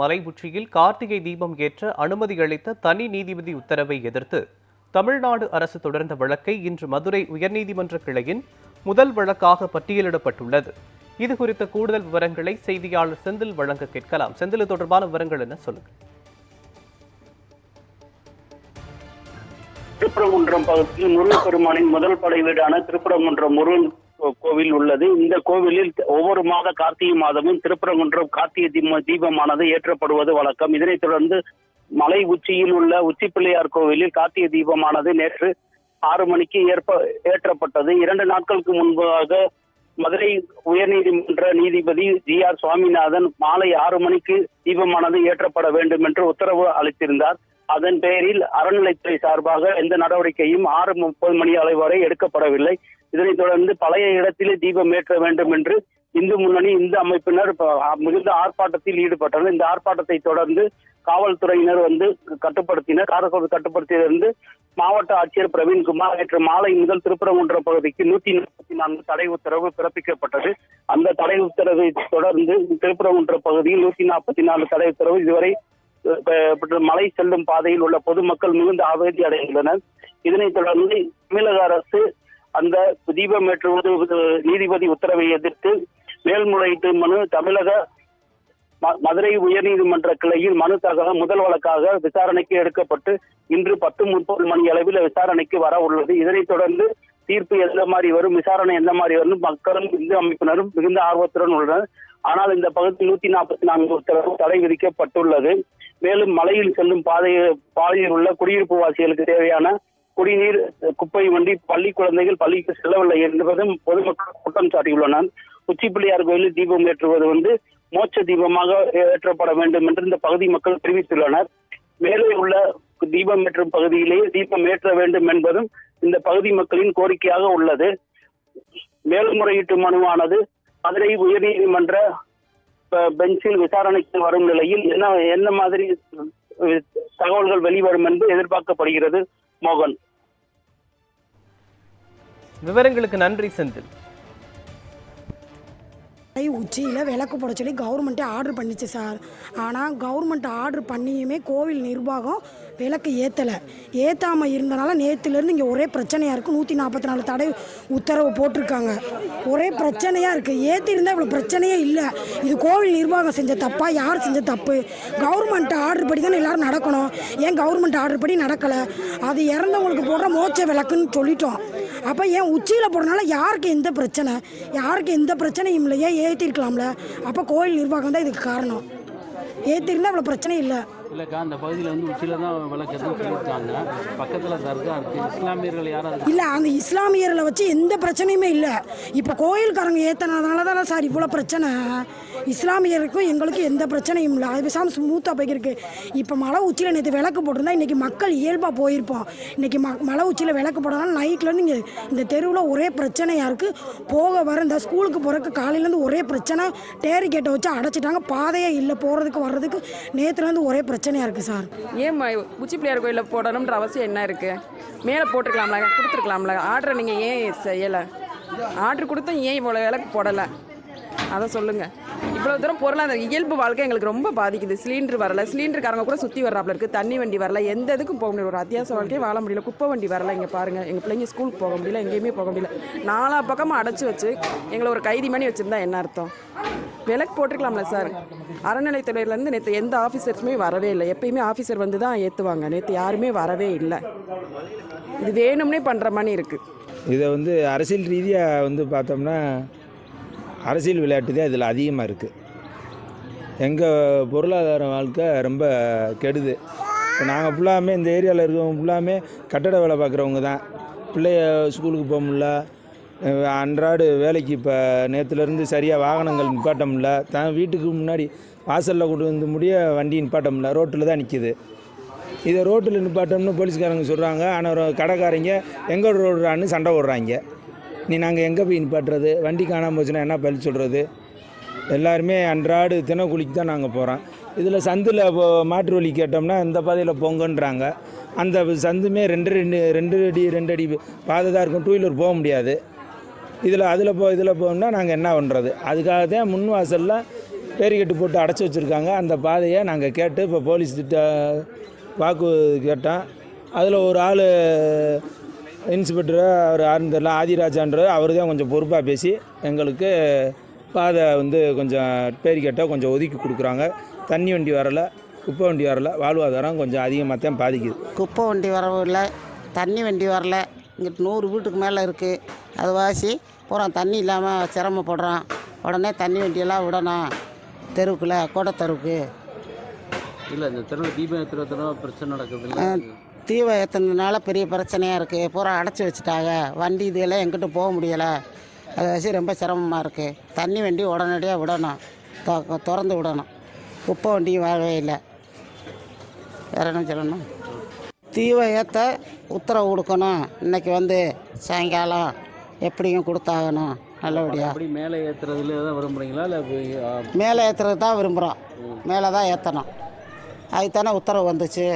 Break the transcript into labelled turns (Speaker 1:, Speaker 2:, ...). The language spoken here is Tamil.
Speaker 1: மலை உச்சியில் கார்த்திகை தீபம் ஏற்ற அனுமதி அளித்த தனி நீதிபதி உத்தரவை எதிர்த்து தமிழ்நாடு அரசு தொடர்ந்த வழக்கை இன்று மதுரை உயர்நீதிமன்ற கிளையின் முதல் வழக்காக பட்டியலிடப்பட்டுள்ளது. இது குறித்த கூடுதல் விவரங்களை செய்தியாளர் செந்தில் வழங்க கேட்கலாம். செந்தில் தொடர்பான விவரங்கள் என்ன? சொல்லுங்க.
Speaker 2: திருப்பரங்குன்றம் பகுதியில் முருகப்பெருமானின் முதல் படை வீடான திருப்பரங்குன்றம் முருகன் கோவில் உள்ளது. இந்த கோவிலில் ஒவ்வொரு மாத கார்த்திகை மாதமும் திருப்பரங்குன்றம் கார்த்திகை தீப தீபமானது ஏற்றப்படுவது வழக்கம். இதனைத் தொடர்ந்து மலை உச்சியில் உள்ள உச்சி பிள்ளையார் கோவிலில் கார்த்திகை தீபமானது நேற்று ஆறு மணிக்கு ஏற்ப ஏற்றப்பட்டது. இரண்டு நாட்களுக்கு முன்பாக மதுரை உயர்நீதிமன்ற நீதிபதி ஜி ஆர் சுவாமிநாதன் மாலை ஆறு மணிக்கு தீபமானது ஏற்றப்பட வேண்டும் என்று உத்தரவு அளித்திருந்தார். அதன் பேரில் அறநிலைத்துறை சார்பாக எந்த நடவடிக்கையும் ஆறு முப்பது மணி அளவு வரை எடுக்கப்படவில்லை. இதனைத் தொடர்ந்து பழைய இடத்திலே தீபம் ஏற்ற வேண்டும் என்று இந்து முன்னணி இந்து அமைப்பினர் மிகுந்த ஆர்ப்பாட்டத்தில் ஈடுபட்டனர். இந்த ஆர்ப்பாட்டத்தை தொடர்ந்து காவல்துறையினர் வந்து கட்டுப்படுத்தினர். காரக்கோடு கட்டுப்படுத்தியிருந்து மாவட்ட ஆட்சியர் பிரவீன்குமார் நேற்று மாலை முதல் திருப்பரங்குன்றம் பகுதிக்கு நூத்தி நாற்பத்தி நான்கு தடை உத்தரவு பிறப்பிக்கப்பட்டது. அந்த தடை உத்தரவை தொடர்ந்து திருப்பரங்குன்றம் பகுதியில் நூத்தி நாற்பத்தி நாலு தடை உத்தரவு இதுவரை மலை செல்லும் பாதையில் உள்ள பொதுமக்கள் மிகுந்த அவதி அடைந்துள்ளனர். இதனைத் தொடர்ந்து தமிழக அரசு அந்த தீபம் ஏற்றுவது நீதிபதி உத்தரவை எதிர்த்து மேல்முறையீட்டு மனு தமிழக ம- மதுரை உயர்நீதிமன்ற கிளையில் மனு தகவ முதல் வழக்காக விசாரணைக்கு எடுக்கப்பட்டு இன்று பத்து முப்பது மணி அளவில் விசாரணைக்கு வர உள்ளது. இதனைத் தொடர்ந்து தீர்ப்பு எந்த மாதிரி வரும் விசாரணை எந்த மாதிரி வரும் மக்களும் இந்து அமைப்பினரும் மிகுந்த ஆர்வத்துடன் உள்ளனர். ஆனால் இந்த பகுதி நூத்தி நாற்பத்தி நான்கு உத்தரவு தடை விதிக்கப்பட்டுள்ளது. மேலும் மலையில் செல்லும் பாதை பாதையில் உள்ள குடியிருப்பு வாசிகளுக்கு தேவையான குடிநீர் குப்பை வண்டி பள்ளி குழந்தைகள் பள்ளிக்கு செல்லவில்லை என்பதும் பொதுமக்கள் குற்றம் சாட்டியுள்ளனர். உச்சிப்பிள்ளையார் கோயிலில் தீபம் ஏற்றுவது வந்து மோட்ச தீபமாக ஏற்றப்பட வேண்டும் என்று இந்த பகுதி மக்கள் தெரிவித்துள்ளனர். மேலே உள்ள தீபம் ஏற்றும் பகுதியிலேயே தீபம் ஏற்ற வேண்டும் என்பதும் இந்த பகுதி மக்களின் கோரிக்கையாக உள்ளது. மேல்முறையீட்டு மனுவானது மதுரை உயர்நீதிமன்ற பெஞ்சில் விசாரணைக்கு வரும் நிலையில் என்ன என்ன மாதிரி தகவல்கள் வெளிவரும் என்று எதிர்பார்க்கப்படுகிறது மோகன்.
Speaker 1: விவரங்களுக்கு நன்றி செந்தில்.
Speaker 3: உச்சியில் விளக்கு போட சொல்லி கவர்மெண்ட்டே ஆர்டர் பண்ணிச்சு சார் ஆனால் கவர்மெண்ட் ஆர்டர் பண்ணியுமே கோவில் நிர்வாகம் விளக்கு ஏற்றலை ஏற்றாமல் இருந்தனால நேற்றுலேருந்து இங்கே ஒரே பிரச்சனையாக இருக்குது நூற்றி நாற்பத்தி நாலு தடை உத்தரவு போட்டிருக்காங்க. ஒரே பிரச்சனையாக இருக்குது ஏற்றிருந்தால் இவ்வளோ பிரச்சனையே இல்லை. இது கோவில் நிர்வாகம் செஞ்ச தப்பா? யார் செஞ்ச தப்பு? கவர்மெண்ட் ஆர்டர் படி தானே எல்லோரும் நடக்கணும். ஏன் கவர்மெண்ட் ஆர்டர் படி நடக்கலை? அது இறந்தவங்களுக்கு போடுற மோச்ச விளக்குன்னு சொல்லிட்டோம். அப்போ ஏன் உச்சியில் போடுறனால யாருக்கு எந்த பிரச்சனை? யாருக்கு எந்த பிரச்சனையும் இல்லை. ஏன் ஏற்றிருக்கலாம்ல அப்போ கோயில் நிர்வாகம் தான் இதுக்கு காரணம். ஏற்றிருந்தால் அவ்வளோ பிரச்சனை இல்லை.
Speaker 4: இல்லைக்கா அந்த பகுதியில் வந்து உச்சியில் தான் விளக்கு சொல்லியிருக்காங்க. பக்கத்தில் தர்கா இருக்குது இஸ்லாமியர்கள் யாராவது
Speaker 3: இல்லை அந்த இஸ்லாமியர்களை வச்சு எந்த பிரச்சனையுமே இல்லை. இப்போ கோயில்காரங்க ஏற்றினதுனால தானே சார் இவ்வளோ பிரச்சனை? இஸ்லாமியருக்கும் எங்களுக்கும் எந்த பிரச்சனையும் இல்லை. அது பேசாமல் ஸ்மூத்தாக போய்க்கிருக்கு இப்போ மலை உச்சியில் நேற்று விளக்கு போட்டிருந்தா இன்றைக்கி மக்கள் இயல்பாக போயிருப்போம். இன்றைக்கி ம மலை உச்சியில் விளக்கு போட்டனால நைட்லேருந்து இங்கே இந்த தெருவில் ஒரே பிரச்சனையாக இருக்குது போக வர இந்த ஸ்கூலுக்கு போகிறக்கு காலையிலேருந்து ஒரே பிரச்சனை. டேரிகேட்டை வச்சு அடைச்சிட்டாங்க. பாதையே இல்லை போகிறதுக்கு வர்றதுக்கு. நேற்றுலேருந்து ஒரே பிரச்சனை. பிரச்சனையாக இருக்குது சார்.
Speaker 5: ஏன் உச்சி பிள்ளையார் கோயிலில் போடணுன்ற அவசியம் என்ன இருக்குது மேலே போட்டிருக்கலாம்ல கொடுத்துருக்கலாம்ல ஆர்டரை நீங்கள் ஏன் செய்யலை? ஆர்டர் கொடுத்தும் ஏன் இவ்வளோ விலைக்கு போடலை? அதை சொல்லுங்கள் இவ்வளோ தூரம் பொருளாதார இயல்பு வாழ்க்கை எங்களுக்கு ரொம்ப பாதிக்குது. சிலிண்டர் வரல. சிலிண்டருக்காரங்க கூட சுற்றி வர்றாப்புல இருக்குது தண்ணி வண்டி வரல. எந்த இதுக்கும் போக முடியல. ஒரு அத்தியாவசிய வாழ்க்கையே வாழ முடியல. குப்பை வண்டி வரல இங்கே பாருங்கள் எங்கள் பிள்ளைங்க ஸ்கூலுக்கு போக முடியல. எங்கேயுமே போக முடியல. நாலா பக்கமாக அடைச்சி வச்சு எங்களை ஒரு கைதி மணி வச்சுருந்தா என்ன அர்த்தம்? விளக்கு போட்டிருக்கலாம்ல சார். அறநிலைத்துறையிலேருந்து நேற்று எந்த ஆஃபீஸர்ஸுமே வரவே இல்லை. எப்பயுமே ஆஃபீஸர் வந்து தான் ஏற்றுவாங்க நேற்று யாருமே வரவே இல்லை. இது வேணும்னே பண்ணுற மாதிரி இருக்குது
Speaker 6: இதை வந்து அரசியல் ரீதியாக வந்து பார்த்தோம்னா அரசியல் விளையாட்டு தான் இதில் அதிகமாக இருக்குது எங்கள் பொருளாதார வாழ்க்கை ரொம்ப கெடுது. இப்போ நாங்கள் ஃபுல்லாமே இந்த ஏரியாவில் இருக்கிறவங்க ஃபுல்லாமே கட்டட வேலை பார்க்குறவங்க தான். பிள்ளைய ஸ்கூலுக்கு போக முடியல. அன்றாடு வேலைக்கு இப்போ நேற்றுலேருந்து சரியாக வாகனங்கள் நிப்பாட்ட முடியல. தான் வீட்டுக்கு முன்னாடி வாசலில் கொண்டு வந்து முடிய வண்டி நிப்பாட்ட ரோட்டில் தான் நிற்கிது இதை ரோட்டில் நிப்பாட்டம்னு போலீஸ்காரங்க சொல்கிறாங்க ஆனால் கடைக்காரங்க எங்கள் ரோடுறான்னு சண்டை விடுறாங்க நீ நாங்கள் எங்கே போய் நிப்பாட்டுறது? வண்டி காணாமல் போச்சுன்னா என்ன பதில் சொல்கிறது எல்லாருமே அன்றாடு தினக்கூலிக்கு தான் நாங்கள் போகிறோம் இதில் சந்தில் இப்போ மாற்று வழி கேட்டோம்னா இந்த பாதையில் போங்கன்றாங்க. அந்த சந்துமே ரெண்டு ரெண்டு ரெண்டு அடி ரெண்டு அடி பாதை தான் இருக்கும். டூ வீலர் போக முடியாது. இதில் அதில் போ இதில் போகணும்னா நாங்கள் என்ன பண்ணுறது அதுக்காக தான் முன் வாசலில் பேரிக்கெட்டு போட்டு அடைச்சி வச்சுருக்காங்க. அந்த பாதையை நாங்கள் கேட்டு இப்போ போலீஸ் திட்ட வாக்கு கேட்டோம். அதில் ஒரு ஆள் இன்ஸ்பெக்டர் அவர் யாருன்னு தெரியல ஆதிராஜான்ற அவர் தான் கொஞ்சம் பொறுப்பாக பேசி எங்களுக்கு பாதை வந்து கொஞ்சம் பேரிக்கெட்டை கொஞ்சம் ஒதுக்கி கொடுக்குறாங்க. தண்ணி வண்டி வரல குப்பை வண்டி வரல வாழ்வாதாரம் கொஞ்சம் அதிகமாக தான் பாதிக்குது.
Speaker 7: குப்பை வண்டி வரவும் இல்லை தண்ணி வண்டி வரல இங்கிட்டு நூறு வீட்டுக்கு மேலே இருக்குது அது வாசி பூரா தண்ணி இல்லாமல் சிரமப்படுறோம் உடனே தண்ணி வண்டியெல்லாம் விடணும். தெருவுக்குள்ள கோடை தெருவுக்கு.
Speaker 4: இல்லை இந்த தெருவில் தீபம் ஏற்றுறதுனா பிரச்சனை நடக்குது இல்லை?
Speaker 7: தீவை ஏற்றுனதுனால பெரிய பிரச்சனையாக இருக்குது பூரா அடைச்சி வச்சுட்டாங்க. வண்டி இதெல்லாம் எங்கிட்ட போக முடியலை. அதை வச்சு ரொம்ப சிரமமாக இருக்குது தண்ணி வண்டி உடனடியாக விடணும். திறந்து விடணும். குப்பை வண்டியும் வரவே இல்லை. வேறு என்ன சொல்லணும்? தீவை ஏற்ற உத்தரவு கொடுக்கணும். இன்னைக்கு வந்து சாயங்காலம் எப்படியும் கொடுத்தாகணும்? நல்லபடியாக
Speaker 4: அப்படி மேலே ஏற்றுறதுல தான் விரும்புகிறீங்களா இல்லை
Speaker 7: மேலே ஏற்றுறது தான் விரும்புகிறோம் மேலே தான் ஏற்றணும் அதுக்கு தானே உத்தரவு வந்துச்சு.